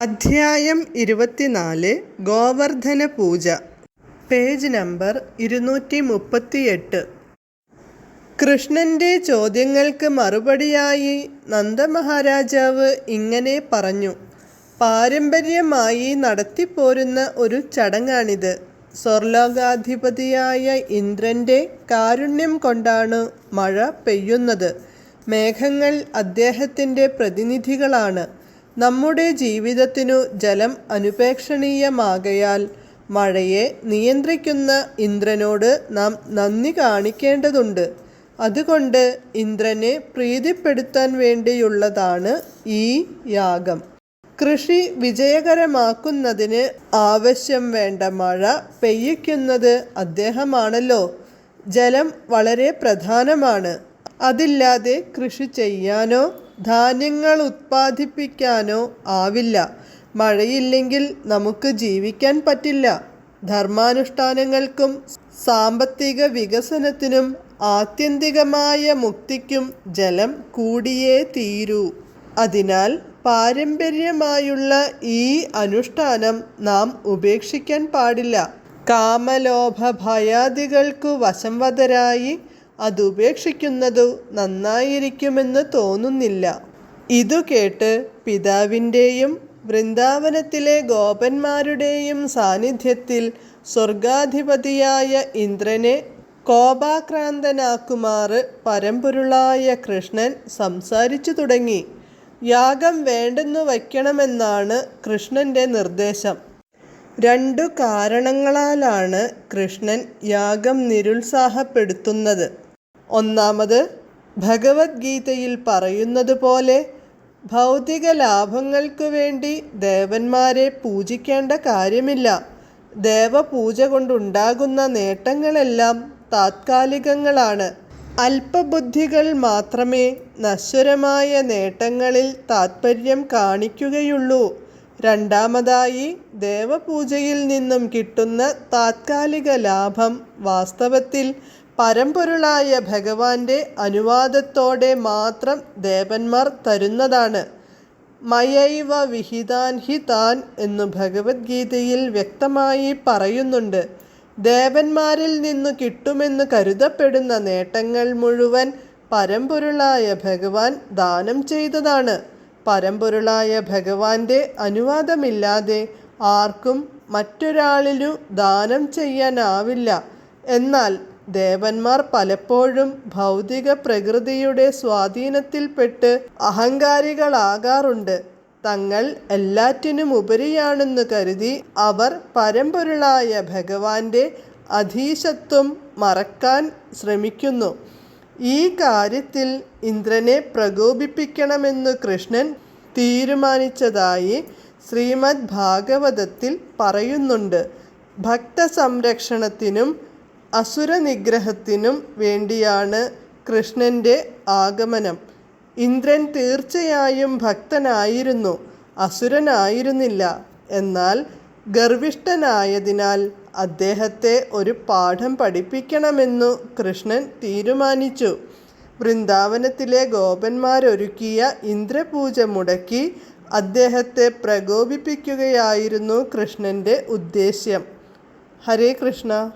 അധ്യായം ഇരുപത്തിനാല് ഗോവർദ്ധന പൂജ. Page number ഇരുന്നൂറ്റി മുപ്പത്തിയെട്ട് കൃഷ്ണന്റെ ചോദ്യങ്ങൾക്ക് മറുപടിയായി നന്ദമഹാരാജാവ് ഇങ്ങനെ പറഞ്ഞു. പാരമ്പര്യമായി നടത്തിപ്പോരുന്ന ഒരു ചടങ്ങാണിത്. സ്വർലോകാധിപതിയായ ഇന്ദ്രന്റെ കാരുണ്യം കൊണ്ടാണ് മഴ പെയ്യുന്നത്. മേഘങ്ങൾ അദ്ദേഹത്തിന്റെ പ്രതിനിധികളാണ്. നമ്മുടെ ജീവിതത്തിനു ജലം അനുപേക്ഷണീയമാകയാൽ മഴയെ നിയന്ത്രിക്കുന്ന ഇന്ദ്രനോട് നാം നന്ദി കാണിക്കേണ്ടതുണ്ട്. അതുകൊണ്ട് ഇന്ദ്രനെ പ്രീതിപ്പെടുത്താൻ വേണ്ടിയുള്ളതാണ് ഈ യാഗം. കൃഷി വിജയകരമാക്കുന്നതിന് ആവശ്യം വേണ്ട മഴ പെയ്യിക്കുന്നത് അദ്ദേഹമാണല്ലോ. ജലം വളരെ പ്രധാനമാണ്. അതില്ലാതെ കൃഷി ചെയ്യാനോ ധാന്യങ്ങൾ ഉത്പാദിപ്പിക്കാനോ ആവില്ല. മഴയില്ലെങ്കിൽ നമുക്ക് ജീവിക്കാൻ പറ്റില്ല. ധർമാനുഷ്ഠാനങ്ങൾക്കും സാമ്പത്തിക വികസനത്തിനും ആത്യന്തികമായ മുക്തിക്കും ജലം കൂടിയേ തീരൂ. അതിനാൽ പാരമ്പര്യമായുള്ള ഈ അനുഷ്ഠാനം നാം ഉപേക്ഷിക്കാൻ പാടില്ല. കാമലോഭ ഭയാദികൾക്കു അതുപേക്ഷിക്കുന്നതു നന്നായിരിക്കുമെന്ന് തോന്നുന്നില്ല. ഇതു കേട്ട് പിതാവിന്റെയും വൃന്ദാവനത്തിലെ ഗോപന്മാരുടെയും സാന്നിധ്യത്തിൽ സ്വർഗാധിപതിയായ ഇന്ദ്രനെ കോപാക്രാന്തനാക്കുമാറ് പരമ്പൊരുളായ കൃഷ്ണൻ സംസാരിച്ചു തുടങ്ങി. യാഗം വേണ്ടെന്നു വയ്ക്കണമെന്നാണ് കൃഷ്ണന്റെ നിർദ്ദേശം. രണ്ടു കാരണങ്ങളാലാണ് കൃഷ്ണൻ യാഗം നിരുത്സാഹപ്പെടുത്തുന്നത്. ഒന്നാമത് ഭഗവത്ഗീതയിൽ പറയുന്നത് പോലെ ഭൗതിക ലാഭങ്ങൾക്കു വേണ്ടി ദേവന്മാരെ പൂജിക്കേണ്ട കാര്യമില്ല. ദേവപൂജ കൊണ്ടുണ്ടാകുന്ന നേട്ടങ്ങളെല്ലാം താത്കാലികങ്ങളാണ്. അല്പബുദ്ധികൾ മാത്രമേ നശ്വരമായ നേട്ടങ്ങളിൽ താത്പര്യം കാണിക്കുകയുള്ളൂ. രണ്ടാമതായി ദേവപൂജയിൽ നിന്നും കിട്ടുന്ന താത്കാലിക ലാഭം വാസ്തവത്തിൽ പരമ്പൊരുളായ ഭഗവാന്റെ അനുവാദത്തോടെ മാത്രം ദേവന്മാർ തരുന്നതാണ്. മയൈവ വിഹിതാൻ ഹി താൻ എന്നു ഭഗവത്ഗീതയിൽ വ്യക്തമായി പറയുന്നുണ്ട്. ദേവന്മാരിൽ നിന്നു കിട്ടുമെന്ന് കരുതപ്പെടുന്ന നേട്ടങ്ങൾ മുഴുവൻ പരമ്പൊരുളായ ഭഗവാൻ ദാനം ചെയ്തതാണ്. പരമ്പൊരുളായ ഭഗവാന്റെ അനുവാദമില്ലാതെ ആർക്കും മറ്റൊരാളിനു ദാനം ചെയ്യാനാവില്ല. എന്നാൽ ദേവന്മാർ പലപ്പോഴും ഭൗതിക പ്രകൃതിയുടെ സ്വാധീനത്തിൽപ്പെട്ട് അഹങ്കാരികളാകാറുണ്ട്. തങ്ങൾ എല്ലാറ്റിനും ഉപരിയാണെന്ന് കരുതി അവർ പരമ്പൊരുളായ ഭഗവാന്റെ അധീശത്വം മറക്കാൻ ശ്രമിക്കുന്നു. ഈ കാര്യത്തിൽ ഇന്ദ്രനെ പ്രകോപിപ്പിക്കണമെന്ന് കൃഷ്ണൻ തീരുമാനിച്ചതായി ശ്രീമദ് ഭാഗവതത്തിൽ പറയുന്നുണ്ട്. ഭക്തസംരക്ഷണത്തിനും അസുരനിഗ്രഹത്തിനും വേണ്ടിയാണ് കൃഷ്ണന്റെ ആഗമനം. ഇന്ദ്രൻ തീർച്ചയായും ഭക്തനായിരുന്നു അസുരനായിരുന്നില്ല. എന്നാൽ ഗർവിഷ്ഠനായതിനാൽ അദ്ദേഹത്തെ ഒരു പാഠം പഠിപ്പിക്കണമെന്നു കൃഷ്ണൻ തീരുമാനിച്ചു. വൃന്ദാവനത്തിലെ ഗോപന്മാരൊരുക്കിയ ഇന്ദ്രപൂജ മുടക്കി അദ്ദേഹത്തെ പ്രകോപിപ്പിക്കുകയായിരുന്നു കൃഷ്ണന്റെ ഉദ്ദേശ്യം. ഹരേ കൃഷ്ണ.